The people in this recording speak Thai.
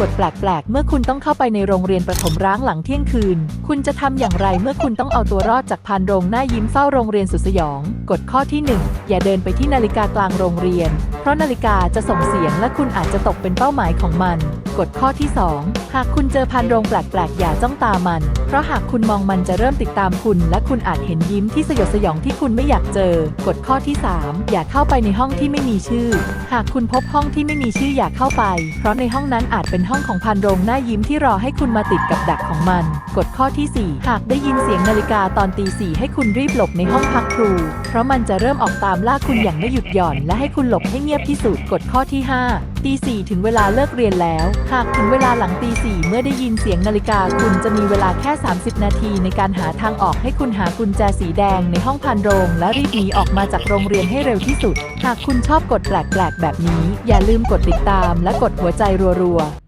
กฎแปลกๆ เมื่อคุณต้องเข้าไปในโรงเรียนประถมร้างหลังเที่ยงคืน คุณจะทำอย่างไรเมื่อคุณต้องเอาตัวรอดจากพานโรงหน้ายิ้มเฝ้าโรงเรียนสุดสยอง กฎข้อที่ 1 อย่าเดินไปที่นาฬิกากลางโรงเรียน เพราะนาฬิกาจะส่งเสียงและคุณอาจจะตกเป็นเป้าหมายของมัน กฎข้อที่ 2 หากคุณเจอพานโรงแปลกๆ อย่าจ้องตามัน เพราะหากคุณมองมันจะเริ่มติดตามคุณ และคุณอาจเห็นยิ้มที่สยดสยองที่คุณไม่อยากเจอ กฎข้อที่ 3 อย่าเข้าไปในห้องที่ไม่มีชื่อ หากคุณพบห้องที่ไม่มีชื่ออย่าเข้าไป เพราะในห้องนั้นอาจเป็นห้องของพันโรงหน้ายิ้มที่รอให้คุณมาติดกับดักของมัน กฎข้อทีสี่4 หากได้ยินเสียงนาฬิกาตอนตีสี่ให้คุณรีบหลบในห้องพักครู เพราะมันจะเริ่มออกตามล่าคุณอย่างไม่หยุดหย่อน และให้คุณหลบให้เงียบที่สุด กฎข้อที่ 5ตีสี่ถึงเวลาเลิกเรียนแล้ว หากถึงเวลาหลังตีสี่เมื่อได้ยินเสียงนาฬิกาคุณจะมีเวลาแค่ 30 นาทีในการหาทางออกให้คุณหากุญแจสีแดงในห้องพันโรง และรีบหนีออกมาจากโรงเรียนให้เร็วที่สุด หากคุณชอบกดแปลกๆแบบนี้ อย่าลืมกดติดตามและกดหัวใจรัวๆ